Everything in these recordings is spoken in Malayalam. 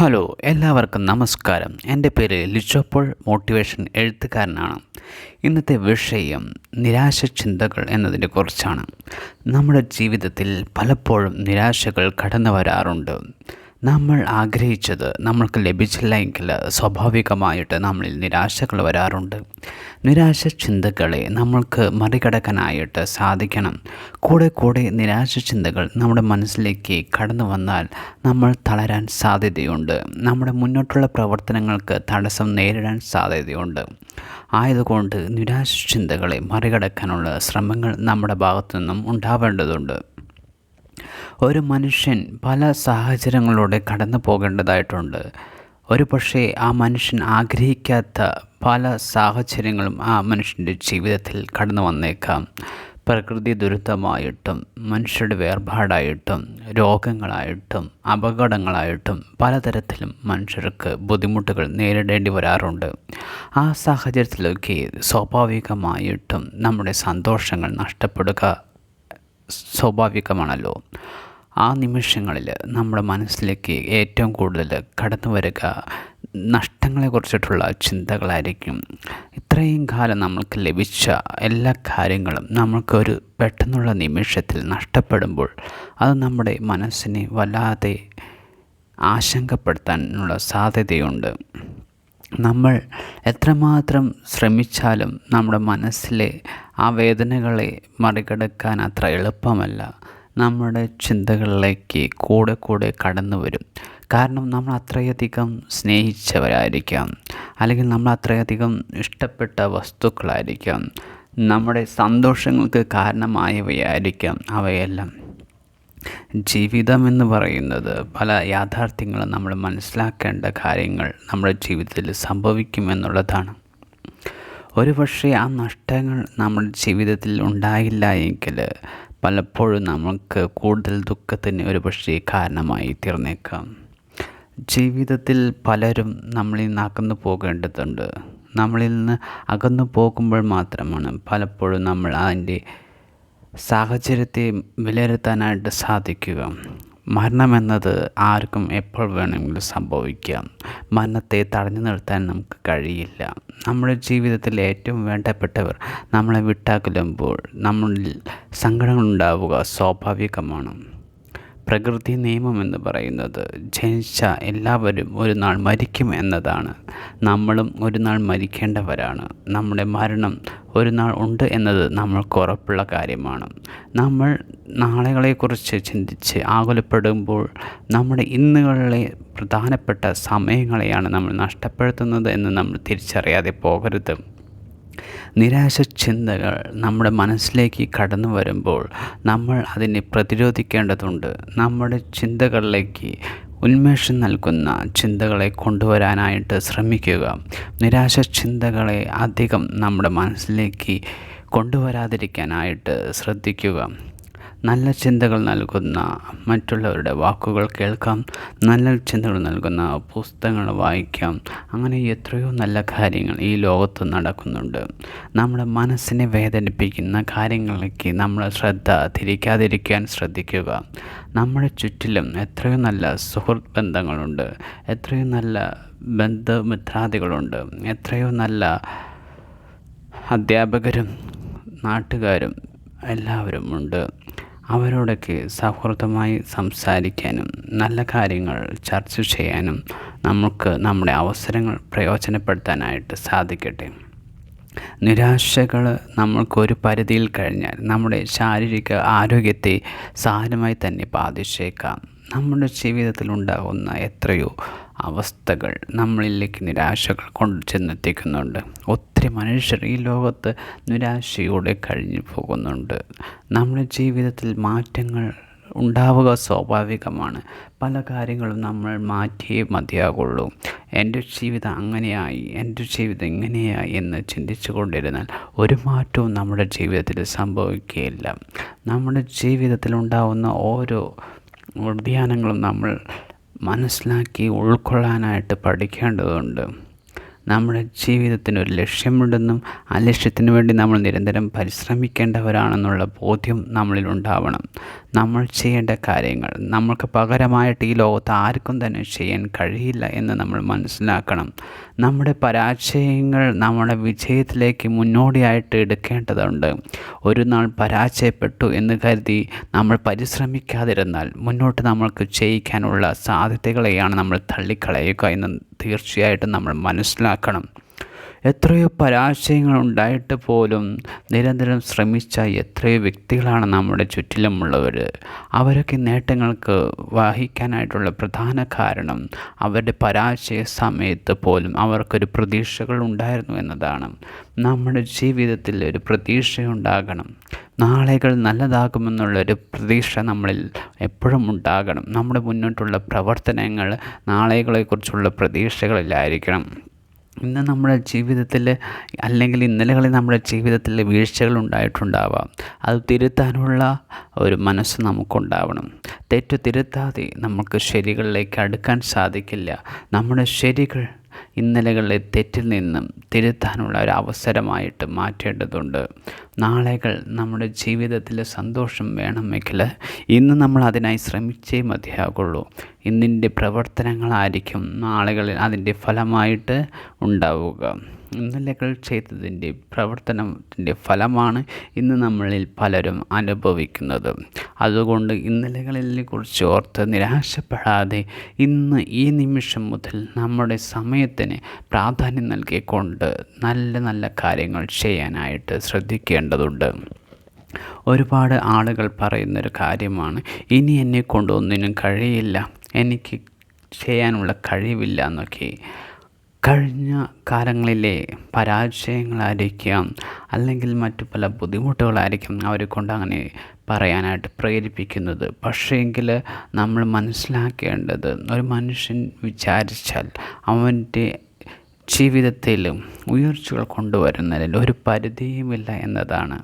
ഹലോ എല്ലാവർക്കും നമസ്കാരം. എന്റെ പേര് ലിച്ചോപ്പോൾ മോട്ടിവേഷൻ എഴുത്തുകാരനാണ്. ഇന്നത്തെ വിഷയം നിരാശ ചിന്തകൾ എന്നതിനെ കുറിച്ചാണ്. നമ്മുടെ ജീവിതത്തിൽ പലപ്പോഴും നിരാശകൾ കടന്നു വരാറുണ്ട് നമ്മൾ ആഗ്രഹിച്ചത് നമ്മൾക്ക് ലഭിച്ചില്ല എങ്കിൽ സ്വാഭാവികമായിട്ട് നമ്മളിൽ നിരാശകൾ വരാറുണ്ട്. നിരാശ ചിന്തകളെ നമ്മൾക്ക് മറികടക്കാനായിട്ട് സാധിക്കണം. കൂടെ കൂടെ നിരാശ ചിന്തകൾ നമ്മുടെ മനസ്സിലേക്ക് കടന്നു വന്നാൽ നമ്മൾ തളരാൻ സാധ്യതയുണ്ട്. നമ്മുടെ മുന്നോട്ടുള്ള പ്രവർത്തനങ്ങൾക്ക് തടസ്സം നേരിടാൻ സാധ്യതയുണ്ട്. ആയതുകൊണ്ട് നിരാശ ചിന്തകളെ മറികടക്കാനുള്ള ശ്രമങ്ങൾ നമ്മുടെ ഭാഗത്തു നിന്നും ഉണ്ടാവേണ്ടതുണ്ട്. ഒരു മനുഷ്യൻ പല സാഹചര്യങ്ങളിലൂടെ കടന്നു പോകേണ്ടതായിട്ടുണ്ട്. ഒരു പക്ഷേ ആ മനുഷ്യൻ ആഗ്രഹിക്കാത്ത പല സാഹചര്യങ്ങളും ആ മനുഷ്യന്റെ ജീവിതത്തിൽ കടന്നു വന്നേക്കാം. പ്രകൃതി ദുരിതമായിട്ടും മനുഷ്യരുടെ വേർപാടായിട്ടും രോഗങ്ങളായിട്ടും അപകടങ്ങളായിട്ടും പലതരത്തിലും മനുഷ്യർക്ക് ബുദ്ധിമുട്ടുകൾ നേരിടേണ്ടി വരാറുണ്ട്. ആ സാഹചര്യത്തിലൊക്കെ സ്വാഭാവികമായിട്ടും നമ്മുടെ സന്തോഷങ്ങൾ നഷ്ടപ്പെടുക സ്വാഭാവികമാണല്ലോ. ആ നിമിഷങ്ങളിൽ നമ്മുടെ മനസ്സിലേക്ക് ഏറ്റവും കൂടുതൽ കടന്നു വരിക നഷ്ടങ്ങളെക്കുറിച്ചിട്ടുള്ള ചിന്തകളായിരിക്കും. ഇത്രയും കാലം നമ്മൾക്ക് ലഭിച്ച എല്ലാ കാര്യങ്ങളും നമ്മൾക്കൊരു പെട്ടെന്നുള്ള നിമിഷത്തിൽ നഷ്ടപ്പെടുമ്പോൾ അത് നമ്മുടെ മനസ്സിനെ വല്ലാതെ ആശങ്കപ്പെടുത്താനുള്ള സാധ്യതയുണ്ട്. നമ്മൾ എത്രമാത്രം ശ്രമിച്ചാലും നമ്മുടെ മനസ്സിലെ ആ വേദനകളെ മറികടക്കാൻ അത്ര എളുപ്പമല്ല. നമ്മുടെ ചിന്തകളിലേക്ക് കൂടെ കൂടെ കടന്നു വരും. കാരണം നമ്മൾ അത്രയധികം സ്നേഹിച്ചവരായിരിക്കാം. അല്ലെങ്കിൽ നമ്മൾ അത്രയധികം ഇഷ്ടപ്പെട്ട വസ്തുക്കളായിരിക്കാം. നമ്മുടെ സന്തോഷങ്ങൾക്ക് കാരണമായവയായിരിക്കാം അവയെല്ലാം. ജീവിതം എന്ന് പറയുന്നത് പല യാഥാർത്ഥ്യങ്ങളും നമ്മൾ മനസ്സിലാക്കേണ്ട കാര്യങ്ങൾ നമ്മുടെ ജീവിതത്തിൽ സംഭവിക്കുമെന്നുള്ളതാണ് ഒരു പക്ഷേ ആ നഷ്ടങ്ങൾ നമ്മുടെ ജീവിതത്തിൽ ഉണ്ടായില്ല എങ്കിൽ പലപ്പോഴും നമുക്ക് കൂടുതൽ ദുഃഖത്തിന് ഒരു പക്ഷേ കാരണമായി തീർന്നേക്കാം. ജീവിതത്തിൽ പലരും നമ്മളിൽ നിന്ന് അകന്നു പോകേണ്ടതുണ്ട്. നമ്മളിൽ നിന്ന് അകന്നു പോകുമ്പോൾ മാത്രമാണ് പലപ്പോഴും നമ്മൾ അതിന്റെ സാഹചര്യത്തെ വിലയിരുത്താനായിട്ട് സാധിക്കുക. മരണമെന്നത് ആർക്കും എപ്പോൾ വേണമെങ്കിലും സംഭവിക്കാം. മരണത്തെ തടഞ്ഞു നിർത്താൻ നമുക്ക് കഴിയില്ല. നമ്മുടെ ജീവിതത്തിൽ ഏറ്റവും വേണ്ടപ്പെട്ടവർ നമ്മളെ വിട്ടാക്കലുമ്പോൾ നമ്മളിൽ സങ്കടങ്ങളുണ്ടാവുക സ്വാഭാവികമാണ്. പ്രകൃതി നിയമം എന്ന് പറയുന്നത് ജനിച്ച എല്ലാവരും ഒരു നാൾ മരിക്കും എന്നതാണ്. നമ്മളും ഒരു നാൾ മരിക്കേണ്ടവരാണ്. നമ്മുടെ മരണം ഒരു നാൾ ഉണ്ട് എന്നത് നമ്മൾക്ക് ഉറപ്പുള്ള കാര്യമാണ്. നമ്മൾ നാളെകളെക്കുറിച്ച് ചിന്തിച്ച് ആകുലപ്പെടുമ്പോൾ നമ്മുടെ ഇന്നുകളിലെ പ്രധാനപ്പെട്ട സമയങ്ങളെയാണ് നമ്മൾ നഷ്ടപ്പെടുത്തുന്നത് എന്ന് നമ്മൾ തിരിച്ചറിയാതെ പോകരുത്. നിരാശ ചിന്തകൾ നമ്മുടെ മനസ്സിലേക്ക് കടന്നു വരുമ്പോൾ നമ്മൾ അതിനെ പ്രതിരോധിക്കേണ്ടതുണ്ട്. നമ്മുടെ ചിന്തകളിലേക്ക് ഉന്മേഷം നൽകുന്ന ചിന്തകളെ കൊണ്ടുവരാനായിട്ട് ശ്രമിക്കുക. നിരാശ ചിന്തകളെ അധികം നമ്മുടെ മനസ്സിലേക്ക് കൊണ്ടുവരാതിരിക്കാനായിട്ട് ശ്രദ്ധിക്കുക. നല്ല ചിന്തകൾ നൽകുന്ന മറ്റുള്ളവരുടെ വാക്കുകൾ കേൾക്കാം നല്ല ചിന്തകൾ നൽകുന്ന പുസ്തകങ്ങൾ വായിക്കാം. അങ്ങനെ എത്രയോ നല്ല കാര്യങ്ങൾ ഈ ലോകത്ത് നടക്കുന്നുണ്ട്. നമ്മുടെ മനസ്സിനെ വേദനിപ്പിക്കുന്ന കാര്യങ്ങളിലേക്ക് നമ്മൾ ശ്രദ്ധ തിരിക്കാതിരിക്കാൻ ശ്രദ്ധിക്കുക. നമ്മുടെ ചുറ്റിലും എത്രയോ നല്ല സുഹൃത്ത് ബന്ധങ്ങളുണ്ട് എത്രയോ നല്ല ബന്ധമിത്രാദികളുണ്ട് എത്രയോ നല്ല അധ്യാപകരും നാട്ടുകാരും എല്ലാവരും ഉണ്ട്. അവരോടൊക്കെ സൗഹൃദമായി സംസാരിക്കാനും നല്ല കാര്യങ്ങൾ ചർച്ച ചെയ്യാനും നമുക്ക് നമ്മുടെ അവസരങ്ങൾ പ്രയോജനപ്പെടുത്താനായിട്ട് സാധിക്കട്ടെ. നിരാശകൾ നമ്മൾക്കൊരു പരിധിയിൽ കഴിഞ്ഞാൽ നമ്മുടെ ശാരീരിക ആരോഗ്യത്തെ സാരമായി തന്നെ ബാധിച്ചേക്കാം. നമ്മുടെ ജീവിതത്തിൽ ഉണ്ടാകുന്ന എത്രയോ അവസ്ഥകൾ നമ്മളിലേക്ക് നിരാശകൾ കൊണ്ട് ചെന്നെത്തിക്കുന്നുണ്ട്. ഒത്തിരി മനുഷ്യർ ഈ ലോകത്ത് നിരാശയോടെ കഴിഞ്ഞു പോകുന്നുണ്ട്. നമ്മുടെ ജീവിതത്തിൽ മാറ്റങ്ങൾ ഉണ്ടാവുക സ്വാഭാവികമാണ്. പല കാര്യങ്ങളും നമ്മൾ മാറ്റിയേ മതിയാകുള്ളൂ. എന്റെ ജീവിതം അങ്ങനെയായി എന്റെ ജീവിതം ഇങ്ങനെയായി എന്ന് ചിന്തിച്ചു കൊണ്ടിരുന്നാൽ ഒരു മാറ്റവും നമ്മുടെ ജീവിതത്തിൽ സംഭവിക്കുകയില്ല. നമ്മുടെ ജീവിതത്തിൽ ഉണ്ടാകുന്ന ഓരോ വ്യതിയാനങ്ങളും നമ്മൾ മനസ്സിലാക്കി ഉൾക്കൊള്ളാനായിട്ട് പഠിക്കേണ്ടതുണ്ട്. നമ്മുടെ ജീവിതത്തിന് ഒരു ലക്ഷ്യമുണ്ടെന്നും ആ ലക്ഷ്യത്തിന് വേണ്ടി നമ്മൾ നിരന്തരം പരിശ്രമിക്കേണ്ടവരാണെന്നുള്ള ബോധ്യം നമ്മളിൽ ഉണ്ടാവണം. നമ്മൾ ചെയ്യേണ്ട കാര്യങ്ങൾ. നമ്മൾക്ക് പകരമായിട്ട് ഈ ലോകത്ത് ആർക്കും തന്നെ ചെയ്യാൻ കഴിയില്ല എന്ന് നമ്മൾ മനസ്സിലാക്കണം. നമ്മുടെ പരാജയങ്ങൾ നമ്മുടെ വിജയത്തിലേക്ക് മുന്നോടിയായിട്ട് എടുക്കേണ്ടതുണ്ട്. ഒരു നാൾ പരാജയപ്പെട്ടു എന്ന് കരുതി നമ്മൾ പരിശ്രമിക്കാതിരുന്നാൽ മുന്നോട്ട് നമ്മൾക്ക് ചെയ്യിക്കാനുള്ള സാധ്യതകളെയാണ് നമ്മൾ തള്ളിക്കളയുക എന്ന് തീർച്ചയായിട്ടും നമ്മൾ മനസ്സിലാക്കണം. എത്രയോ പരാജയങ്ങൾ ഉണ്ടായിട്ട് പോലും നിരന്തരം ശ്രമിച്ച എത്രയോ വ്യക്തികളാണ് നമ്മുടെ ചുറ്റിലുമുള്ളവർ. അവരൊക്കെ നേട്ടങ്ങൾക്ക് വഹിക്കാനായിട്ടുള്ള പ്രധാന കാരണം അവരുടെ പരാജയ സമയത്ത് പോലും അവർക്കൊരു പ്രതീക്ഷകൾ ഉണ്ടായിരുന്നു എന്നതാണ്. നമ്മുടെ ജീവിതത്തിൽ ഒരു പ്രതീക്ഷയുണ്ടാകണം. നാളെകൾ നല്ലതാകുമെന്നുള്ളൊരു പ്രതീക്ഷ നമ്മളിൽ എപ്പോഴും ഉണ്ടാകണം. നമ്മുടെ മുന്നോട്ടുള്ള പ്രവർത്തനങ്ങൾ നാളെകളെക്കുറിച്ചുള്ള പ്രതീക്ഷകളിലായിരിക്കണം. ഇന്ന് നമ്മുടെ ജീവിതത്തിൽ അല്ലെങ്കിൽ ഇന്നലകളിൽ നമ്മുടെ ജീവിതത്തിൽ വീഴ്ചകൾ ഉണ്ടായിട്ടുണ്ടാവാം. അത് തിരുത്താനുള്ള ഒരു മനസ്സ് നമുക്കുണ്ടാവണം. തെറ്റ് തിരുത്താതെ നമുക്ക് ശരികളിലേക്ക് അടുക്കാൻ സാധിക്കില്ല. നമ്മുടെ ശരികൾ ഇന്നലകളിലെ തെറ്റിൽ നിന്നും തിരുത്താനുള്ള ഒരു അവസരമായിട്ട് മാറ്റേണ്ടതുണ്ട്. നാളെകൾ നമ്മുടെ ജീവിതത്തിൽ സന്തോഷം വേണമെങ്കിൽ ഇന്ന് നമ്മൾ അതിനായി ശ്രമിച്ചേ മതിയാകുള്ളൂ. ഇന്നിന്റെ പ്രവർത്തനങ്ങളായിരിക്കും നാളുകളിൽ അതിന്റെ ഫലമായിട്ട് ഉണ്ടാവുക. ഇന്നലകൾ ചെയ്തതിന്റെ പ്രവർത്തനത്തിന്റെ ഫലമാണ് ഇന്ന് നമ്മളിൽ പലരും അനുഭവിക്കുന്നത്. അതുകൊണ്ട് ഇന്നലകളിലെ കുറിച്ച് ഓർത്ത് നിരാശപ്പെടാതെ ഇന്ന് ഈ നിമിഷം മുതൽ നമ്മുടെ സമയത്തിന് പ്രാധാന്യം നൽകിക്കൊണ്ട് നല്ല നല്ല കാര്യങ്ങൾ ചെയ്യാനായിട്ട് ശ്രദ്ധിക്കേണ്ടതുണ്ട്. ഒരുപാട് ആളുകൾ പറയുന്നൊരു കാര്യമാണ് ഇനി എന്നെ കൊണ്ടൊന്നിനും കഴിയില്ല. എനിക്ക് ചെയ്യാനുള്ള കഴിവില്ല എന്നൊക്കെ. കഴിഞ്ഞ കാലങ്ങളിലെ പരാജയങ്ങളായിരിക്കാം അല്ലെങ്കിൽ മറ്റു പല ബുദ്ധിമുട്ടുകളായിരിക്കും അവരെ കൊണ്ട് അങ്ങനെ പറയാനായിട്ട് പ്രേരിപ്പിക്കുന്നത്. പക്ഷേങ്കിൽ നമ്മൾ മനസ്സിലാക്കേണ്ടത് ഒരു മനുഷ്യൻ വിചാരിച്ചാൽ അവന്റെ ജീവിതത്തിലും ഉയർച്ചകൾ കൊണ്ടുവരുന്നതിൽ ഒരു പരിധിയുമില്ല എന്നതാണ്.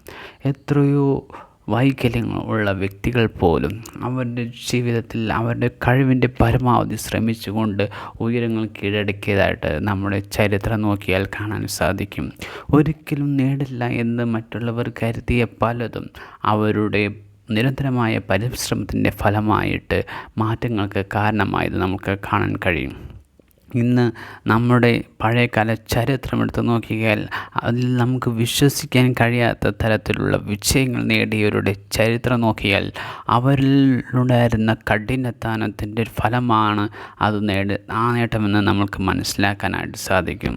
എത്രയോ വൈകല്യങ്ങൾ ഉള്ള വ്യക്തികൾ പോലും അവരുടെ ജീവിതത്തിൽ അവരുടെ കഴിവിന്റെ പരമാവധി ശ്രമിച്ചുകൊണ്ട് ഉയരങ്ങൾ കീഴടക്കിയതായിട്ട് നമ്മുടെ ചരിത്രം നോക്കിയാൽ കാണാൻ സാധിക്കും. ഒരിക്കലും നേടില്ല എന്ന് മറ്റുള്ളവർ കരുതിയ പലതും അവരുടെ നിരന്തരമായ പരിശ്രമത്തിന്റെ ഫലമായിട്ട് മാറ്റങ്ങൾക്ക് കാരണമായത് നമുക്ക് കാണാൻ കഴിയും. ഇന്ന് നമ്മുടെ പഴയകാല ചരിത്രം എടുത്ത് നോക്കിയാൽ അതിൽ നമുക്ക് വിശ്വസിക്കാൻ കഴിയാത്ത തരത്തിലുള്ള വിജയങ്ങൾ നേടിയവരുടെ ചരിത്രം നോക്കിയാൽ അവരിലുണ്ടായിരുന്ന കഠിനത്താനത്തിന്റെ ഫലമാണ് അത് നേടി ആ നേട്ടമെന്ന് നമുക്ക് മനസ്സിലാക്കാനായിട്ട് സാധിക്കും.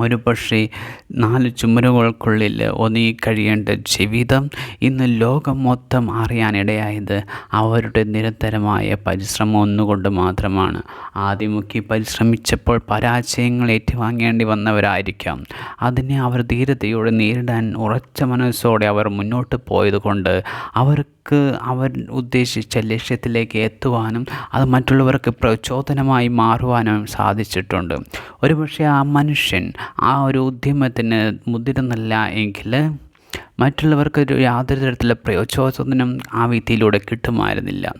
ഒരു പക്ഷേ നാല് ചുമരുകൾക്കുള്ളിൽ ഒതുങ്ങി കഴിയേണ്ട ജീവിതം ഇന്ന് ലോകം മൊത്തം അറിയാനിടയായത് അവരുടെ നിരന്തരമായ പരിശ്രമം ഒന്നുകൊണ്ട് മാത്രമാണ്. ആദ്യമൊക്കെ പരിശ്രമിച്ചപ്പോൾ പരാജയങ്ങൾ ഏറ്റുവാങ്ങേണ്ടി വന്നവരായിരിക്കാം. അതിനെ അവർ ധീരതയോടെ നേരിടാൻ ഉറച്ച മനസ്സോടെ അവർ മുന്നോട്ട് പോയതുകൊണ്ട് അവർക്ക് അവർ ഉദ്ദേശിച്ച ലക്ഷ്യത്തിലേക്ക് എത്തുവാനും അത് മറ്റുള്ളവർക്ക് പ്രചോദനമായി മാറുവാനും സാധിച്ചിട്ടുണ്ട്. ഒരുപക്ഷെ ആ മനുഷ്യൻ ആ ഒരു ഉദ്യമത്തിന് മുതിരുന്നില്ല എങ്കിൽ മറ്റുള്ളവർക്ക് യാതൊരു തരത്തിലുള്ള പ്രയോജനം ആ വ്യക്തിയിലൂടെ കിട്ടുമായിരുന്നില്ല.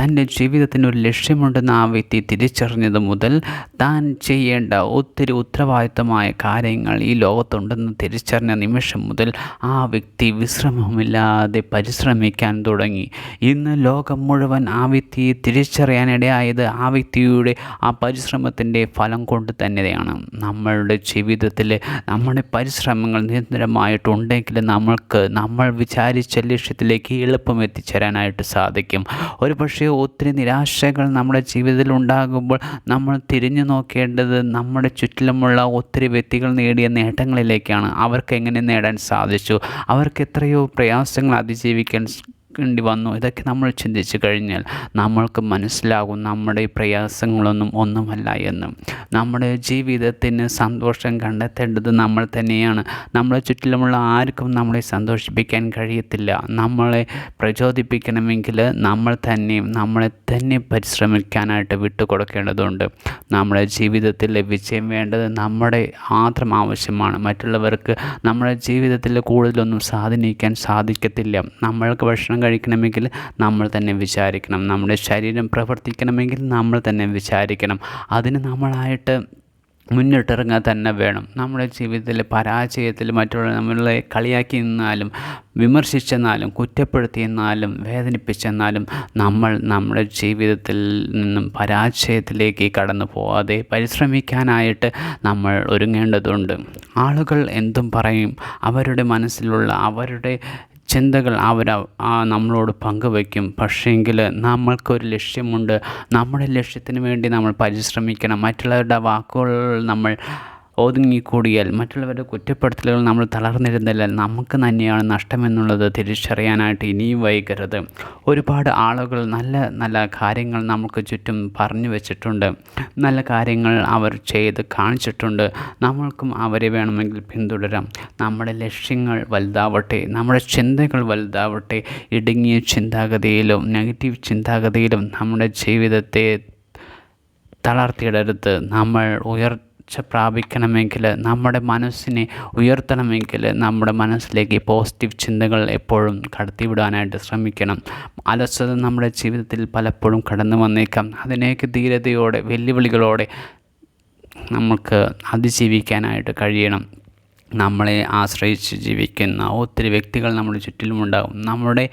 തന്റെ ജീവിതത്തിന് ഒരു ലക്ഷ്യമുണ്ടെന്ന് ആ വ്യക്തി തിരിച്ചറിഞ്ഞത് മുതൽ താൻ ചെയ്യേണ്ട ഒത്തിരി ഉത്തരവാദിത്തമായ കാര്യങ്ങൾ ഈ ലോകത്തുണ്ടെന്ന് തിരിച്ചറിഞ്ഞ നിമിഷം മുതൽ ആ വ്യക്തി വിശ്രമമില്ലാതെ പരിശ്രമിക്കാൻ തുടങ്ങി. ഇന്ന് ലോകം മുഴുവൻ ആ വ്യക്തിയെ തിരിച്ചറിയാനിടയായത് ആ വ്യക്തിയുടെ ആ പരിശ്രമത്തിന്റെ ഫലം കൊണ്ട് തന്നെയാണ്. നമ്മളുടെ ജീവിതത്തിൽ നമ്മുടെ പരിശ്രമങ്ങൾ നിരന്തരമായിട്ടുണ്ടെങ്കിൽ നമ്മൾക്ക് നമ്മൾ വിചാരിച്ച ലക്ഷ്യത്തിലേക്ക് എളുപ്പം എത്തിച്ചേരാനായിട്ട് സാധിക്കും. ഒരു പക്ഷേ ഒത്തിരി നിരാശകൾ നമ്മുടെ ജീവിതത്തിൽ ഉണ്ടാകുമ്പോൾ നമ്മൾ തിരിഞ്ഞു നോക്കേണ്ടത് നമ്മുടെ ചുറ്റിലുമുള്ള ഒത്തിരി വ്യക്തികൾ നേടിയ നേട്ടങ്ങളിലേക്കാണ്. അവർക്ക് എങ്ങനെ നേടാൻ സാധിച്ചു? അവർക്ക് എത്രയോ പ്രയാസങ്ങൾ അതിജീവിക്കാൻ വേണ്ടി വന്നു. ഇതൊക്കെ നമ്മൾ ചിന്തിച്ചു കഴിഞ്ഞാൽ നമ്മൾക്ക് മനസ്സിലാകും നമ്മുടെ പ്രയാസങ്ങളൊന്നും ഒന്നുമല്ല എന്നും. നമ്മുടെ ജീവിതത്തിന് സന്തോഷം കണ്ടെത്തേണ്ടത് നമ്മൾ തന്നെയാണ്. നമ്മളെ ചുറ്റിലുമുള്ള ആർക്കും നമ്മളെ സന്തോഷിപ്പിക്കാൻ കഴിയത്തില്ല. നമ്മളെ പ്രചോദിപ്പിക്കണമെങ്കിൽ നമ്മൾ തന്നെയും നമ്മളെ തന്നെ പരിശ്രമിക്കാനായിട്ട് വിട്ടുകൊടുക്കേണ്ടതുണ്ട്. നമ്മുടെ ജീവിതത്തിൽ വിജയം വേണ്ടത് നമ്മുടെ മാത്രം ആവശ്യമാണ്. മറ്റുള്ളവർക്ക് നമ്മുടെ ജീവിതത്തിൽ കൂടുതലൊന്നും സ്വാധീനിക്കാൻ സാധിക്കത്തില്ല. നമ്മൾക്ക് ഭക്ഷണം കഴിക്കണമെങ്കിൽ നമ്മൾ തന്നെ വിചാരിക്കണം. നമ്മുടെ ശരീരം പ്രവർത്തിക്കണമെങ്കിൽ നമ്മൾ തന്നെ വിചാരിക്കണം. അതിന് നമ്മളായിട്ട് മുന്നിട്ടിറങ്ങാൻ തന്നെ വേണം. നമ്മുടെ ജീവിതത്തിൽ പരാജയത്തിൽ മറ്റുള്ള നമ്മളെ കളിയാക്കി നിന്നാലും വിമർശിച്ചെന്നാലും കുറ്റപ്പെടുത്തിയെന്നാലും വേദനിപ്പിച്ചെന്നാലും നമ്മൾ നമ്മുടെ ജീവിതത്തിൽ നിന്നും പരാജയത്തിലേക്ക് കടന്നു പോവാതെ പരിശ്രമിക്കാനായിട്ട് നമ്മൾ ഒരുങ്ങേണ്ടതുണ്ട്. ആളുകൾ എന്തും പറയും. അവരുടെ മനസ്സിലുള്ള അവരുടെ ചിന്തകൾ അവർ നമ്മളോട് പങ്കുവയ്ക്കും പക്ഷേങ്കിൽ നമ്മൾക്കൊരു ലക്ഷ്യമുണ്ട്. നമ്മുടെ ലക്ഷ്യത്തിന് വേണ്ടി നമ്മൾ പരിശ്രമിക്കണം. മറ്റുള്ളവരുടെ വാക്കുകൾ നമ്മൾ ഒതുങ്ങിക്കൂടിയാൽ മറ്റുള്ളവരുടെ കുറ്റപ്പെടുത്തലുകൾ നമ്മൾ തളർന്നിരുന്നില്ല. നമുക്ക് തന്നെയാണ് നഷ്ടമെന്നുള്ളത് തിരിച്ചറിയാനായിട്ട് ഇനിയും വൈകരുത്. ഒരുപാട് ആളുകൾ നല്ല നല്ല കാര്യങ്ങൾ നമുക്ക് ചുറ്റും പറഞ്ഞു വെച്ചിട്ടുണ്ട്. നല്ല കാര്യങ്ങൾ അവർ ചെയ്ത് കാണിച്ചിട്ടുണ്ട്. നമ്മൾക്കും അവരെ വേണമെങ്കിൽ പിന്തുടരാം. നമ്മുടെ ലക്ഷ്യങ്ങൾ വലുതാവട്ടെ നമ്മുടെ ചിന്തകൾ വലുതാവട്ടെ. ഇടുങ്ങിയ ചിന്താഗതിയിലും നെഗറ്റീവ് ചിന്താഗതിയിലും നമ്മുടെ ജീവിതത്തെ തളർത്തിയിടരുത്. നമ്മൾ ഉയർ ഉയർച്ച പ്രാപിക്കണമെങ്കിൽ നമ്മുടെ മനസ്സിനെ ഉയർത്തണമെങ്കിൽ നമ്മുടെ മനസ്സിലേക്ക് പോസിറ്റീവ് ചിന്തകൾ എപ്പോഴും കടത്തിവിടാനായിട്ട് ശ്രമിക്കണം. അലസത നമ്മുടെ ജീവിതത്തിൽ പലപ്പോഴും കടന്നു വന്നേക്കാം. അതിനേക്ക് ധീരതയോടെ വെല്ലുവിളികളോടെ നമുക്ക് അതിജീവിക്കാനായിട്ട് കഴിയണം. നമ്മളെ ആശ്രയിച്ച് ജീവിക്കുന്ന ഒത്തിരി വ്യക്തികൾ നമ്മുടെ ചുറ്റിലുമുണ്ടാകും. നമ്മുടെ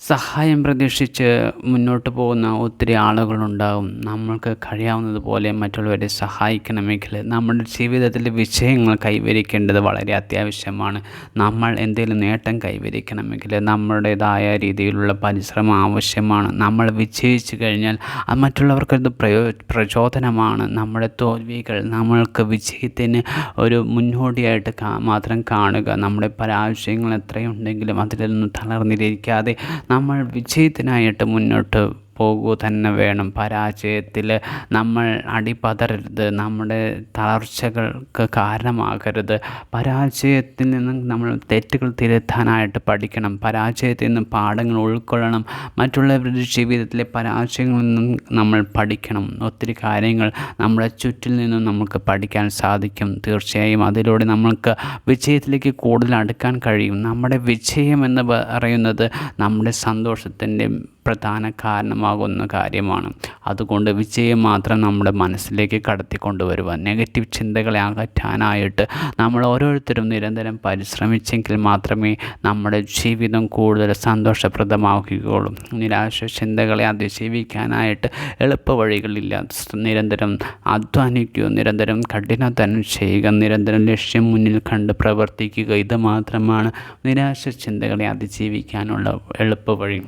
സഹായം പ്രതീക്ഷിച്ച് മുന്നോട്ട് പോകുന്ന ഒത്തിരി ആളുകളുണ്ടാകും നമ്മൾക്ക് കഴിയാവുന്നതുപോലെ മറ്റുള്ളവരെ സഹായിക്കണമെങ്കിൽ നമ്മുടെ ജീവിതത്തിൽ വിജയങ്ങൾ കൈവരിക്കേണ്ടത് വളരെ അത്യാവശ്യമാണ്. നമ്മൾ എന്തെങ്കിലും നേട്ടം കൈവരിക്കണമെങ്കിൽ നമ്മുടേതായ രീതിയിലുള്ള പരിശ്രമം ആവശ്യമാണ്. നമ്മൾ വിജയിച്ചു കഴിഞ്ഞാൽ അത് മറ്റുള്ളവർക്കത് പ്രയോ പ്രചോദനമാണ്. നമ്മുടെ തോൽവികൾ നമ്മൾക്ക് വിജയത്തിന് ഒരു മുന്നോടിയായിട്ട് മാത്രം കാണുക. നമ്മുടെ പരാജയങ്ങൾ എത്രയുണ്ടെങ്കിലും അതിൽ നിന്ന് തളർന്നിരിക്കാതെ നമ്മൾ വിജയത്തിനായിട്ട് മുന്നോട്ട് പോകുക തന്നെ വേണം. പരാജയത്തിൽ നമ്മൾ അടിപതരരുത്. നമ്മുടെ തളർച്ചകൾക്ക് കാരണമാകരുത്. പരാജയത്തിൽ നിന്നും നമ്മൾ തെറ്റുകൾ തിരുത്താനായിട്ട് പഠിക്കണം. പരാജയത്തിൽ നിന്നും പാഠങ്ങൾ ഉൾക്കൊള്ളണം. മറ്റുള്ളവരുടെ ജീവിതത്തിലെ പരാജയങ്ങളിൽ നിന്നും നമ്മൾ പഠിക്കണം. ഒത്തിരി കാര്യങ്ങൾ നമ്മുടെ ചുറ്റിൽ നിന്നും നമുക്ക് പഠിക്കാൻ സാധിക്കും. തീർച്ചയായും അതിലൂടെ നമ്മൾക്ക് വിജയത്തിലേക്ക് കൂടുതൽ അടുക്കാൻ കഴിയും. നമ്മുടെ വിജയം എന്ന് പറയുന്നത് നമ്മുടെ സന്തോഷത്തിന്റെ പ്രധാന കാരണമാകുന്ന കാര്യമാണ്. അതുകൊണ്ട് വിജയം മാത്രം നമ്മുടെ മനസ്സിലേക്ക് കടത്തിക്കൊണ്ടുവരുവാൻ നെഗറ്റീവ് ചിന്തകളെ അകറ്റാനായിട്ട് നമ്മൾ ഓരോരുത്തരും നിരന്തരം പരിശ്രമിച്ചെങ്കിൽ മാത്രമേ നമ്മുടെ ജീവിതം കൂടുതൽ സന്തോഷപ്രദമാക്കുകയുള്ളൂ നിരാശ ചിന്തകളെ അതിജീവിക്കാനായിട്ട് എളുപ്പവഴികളില്ല. നിരന്തരം അധ്വാനിക്കുക നിരന്തരം കഠിനാധ്വാനം ചെയ്യുക നിരന്തരം ലക്ഷ്യം മുന്നിൽ കണ്ട് പ്രവർത്തിക്കുക ഇത് മാത്രമാണ് നിരാശ ചിന്തകളെ അതിജീവിക്കാനുള്ള എളുപ്പ വഴി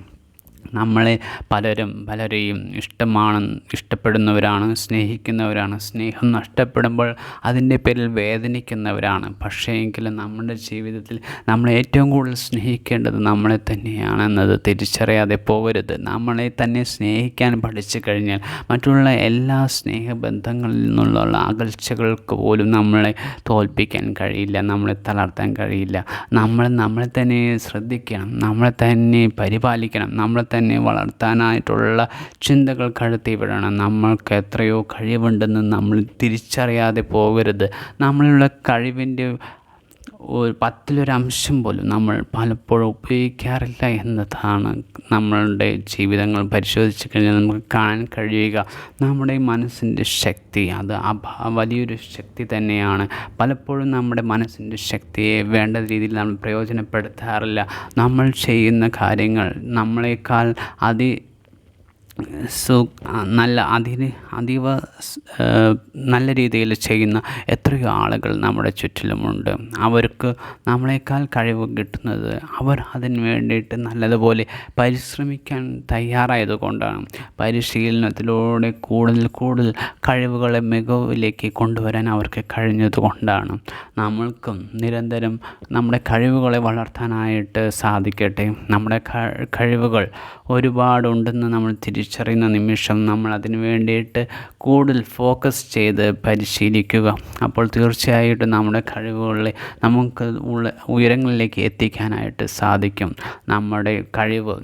നമ്മളെ പലരും പലരെയും ഇഷ്ടമാണ് ഇഷ്ടപ്പെടുന്നവരാണ് സ്നേഹിക്കുന്നവരാണ്. സ്നേഹം നഷ്ടപ്പെടുമ്പോൾ അതിന്റെ പേരിൽ വേദനിക്കുന്നവരാണ്. പക്ഷേ എങ്കിലും നമ്മുടെ ജീവിതത്തിൽ നമ്മൾ ഏറ്റവും കൂടുതൽ സ്നേഹിക്കേണ്ടത് നമ്മളെ തന്നെയാണെന്നത് തിരിച്ചറിയാതെ പോകരുത്. നമ്മളെ തന്നെ സ്നേഹിക്കാൻ പഠിച്ചു കഴിഞ്ഞാൽ മറ്റുള്ള എല്ലാ സ്നേഹബന്ധങ്ങളിൽ നിന്നുള്ള അകൽച്ചകൾക്ക് പോലും നമ്മളെ തോൽപ്പിക്കാൻ കഴിയില്ല നമ്മളെ തളർത്താൻ കഴിയില്ല. നമ്മൾ നമ്മളെ തന്നെ ശ്രദ്ധിക്കണം നമ്മളെ തന്നെ പരിപാലിക്കണം നമ്മളെ തന്നെ വളർത്താനായിട്ടുള്ള ചിന്തകൾ കഴുത്തി വിടണം. നമ്മൾക്ക് എത്രയോ കഴിവുണ്ടെന്ന് നമ്മൾ തിരിച്ചറിയാതെ പോകരുത്. നമ്മളുള്ള കഴിവിന്റെ ഒരു പത്തിലൊരംശം പോലും നമ്മൾ പലപ്പോഴും ഉപയോഗിക്കാറില്ല എന്നതാണ് നമ്മളുടെ ജീവിതങ്ങൾ പരിശോധിച്ച് കഴിഞ്ഞാൽ നമുക്ക് കാണാൻ കഴിയുക. നമ്മുടെ മനസ്സിന്റെ ശക്തി അത് വലിയൊരു ശക്തി തന്നെയാണ്. പലപ്പോഴും നമ്മുടെ മനസ്സിന്റെ ശക്തിയെ വേണ്ട രീതിയിൽ നമ്മൾ പ്രയോജനപ്പെടുത്താറില്ല. നമ്മൾ ചെയ്യുന്ന കാര്യങ്ങൾ നമ്മളെക്കാൾ അതി സു നല്ല അതിന് അതീവ നല്ല രീതിയിൽ ചെയ്യുന്ന എത്രയോ ആളുകൾ നമ്മുടെ ചുറ്റിലുമുണ്ട്. അവർക്ക് നമ്മളെക്കാൾ കഴിവ് കിട്ടുന്നത് അവർ അതിന് വേണ്ടിയിട്ട് നല്ലതുപോലെ പരിശ്രമിക്കാൻ തയ്യാറായത് കൊണ്ടാണ് പരിശീലനത്തിലൂടെ കൂടുതൽ കൂടുതൽ കഴിവുകളെ മികവിലേക്ക് കൊണ്ടുവരാൻ അവർക്ക് കഴിഞ്ഞതുകൊണ്ടാണ്. നമ്മൾക്കും നിരന്തരം നമ്മുടെ കഴിവുകളെ വളർത്താനായിട്ട് സാധിക്കട്ടെ. നമ്മുടെ കഴിവുകൾ ഒരുപാടുണ്ടെന്ന് നമ്മൾ തിരിച്ചറിയുന്ന നിമിഷം നമ്മൾ അതിന് വേണ്ടിയിട്ട് കൂടുതൽ ഫോക്കസ് ചെയ്ത് പരിശീലിക്കുക. അപ്പോൾ തീർച്ചയായിട്ടും നമ്മുടെ കഴിവുകളെ നമുക്ക് ഉള്ള ഉയരങ്ങളിലേക്ക് എത്തിക്കാനായിട്ട് സാധിക്കും. നമ്മുടെ കഴിവ്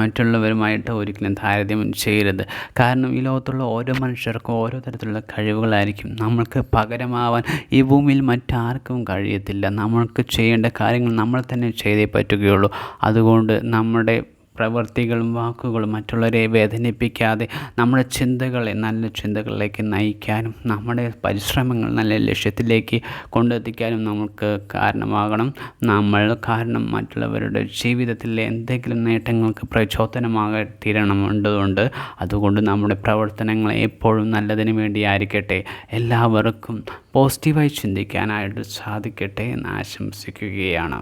മറ്റുള്ളവരുമായിട്ട് ഒരിക്കലും താരതമ്യം ചെയ്യരുത്. കാരണം ഈ ലോകത്തുള്ള ഓരോ മനുഷ്യർക്കും ഓരോ തരത്തിലുള്ള കഴിവുകളായിരിക്കും. നമ്മൾക്ക് പകരമാവാൻ ഈ ഭൂമിയിൽ മറ്റാർക്കും കഴിയത്തില്ല. നമ്മൾക്ക് ചെയ്യേണ്ട കാര്യങ്ങൾ നമ്മൾ തന്നെ ചെയ്തേ പറ്റുകയുള്ളൂ. അതുകൊണ്ട് നമ്മുടെ പ്രവൃത്തികളും വാക്കുകളും മറ്റുള്ളവരെ വേദനിപ്പിക്കാതെ നമ്മുടെ ചിന്തകളെ നല്ല ചിന്തകളിലേക്ക് നയിക്കാനും നമ്മുടെ പരിശ്രമങ്ങൾ നല്ല ലക്ഷ്യത്തിലേക്ക് കൊണ്ടെത്തിക്കാനും നമുക്ക് കാരണമാകണം. നമ്മൾ കാരണം മറ്റുള്ളവരുടെ ജീവിതത്തിലെ എന്തെങ്കിലും നേട്ടങ്ങൾക്ക് പ്രചോദനമാകെ തീരണമുണ്ടതുകൊണ്ട് അതുകൊണ്ട് നമ്മുടെ പ്രവർത്തനങ്ങൾ എപ്പോഴും നല്ലതിന് വേണ്ടിയായിരിക്കട്ടെ എല്ലാവർക്കും പോസിറ്റീവായി ചിന്തിക്കാനായിട്ട് സാധിക്കട്ടെ എന്ന് ആശംസിക്കുകയാണ്.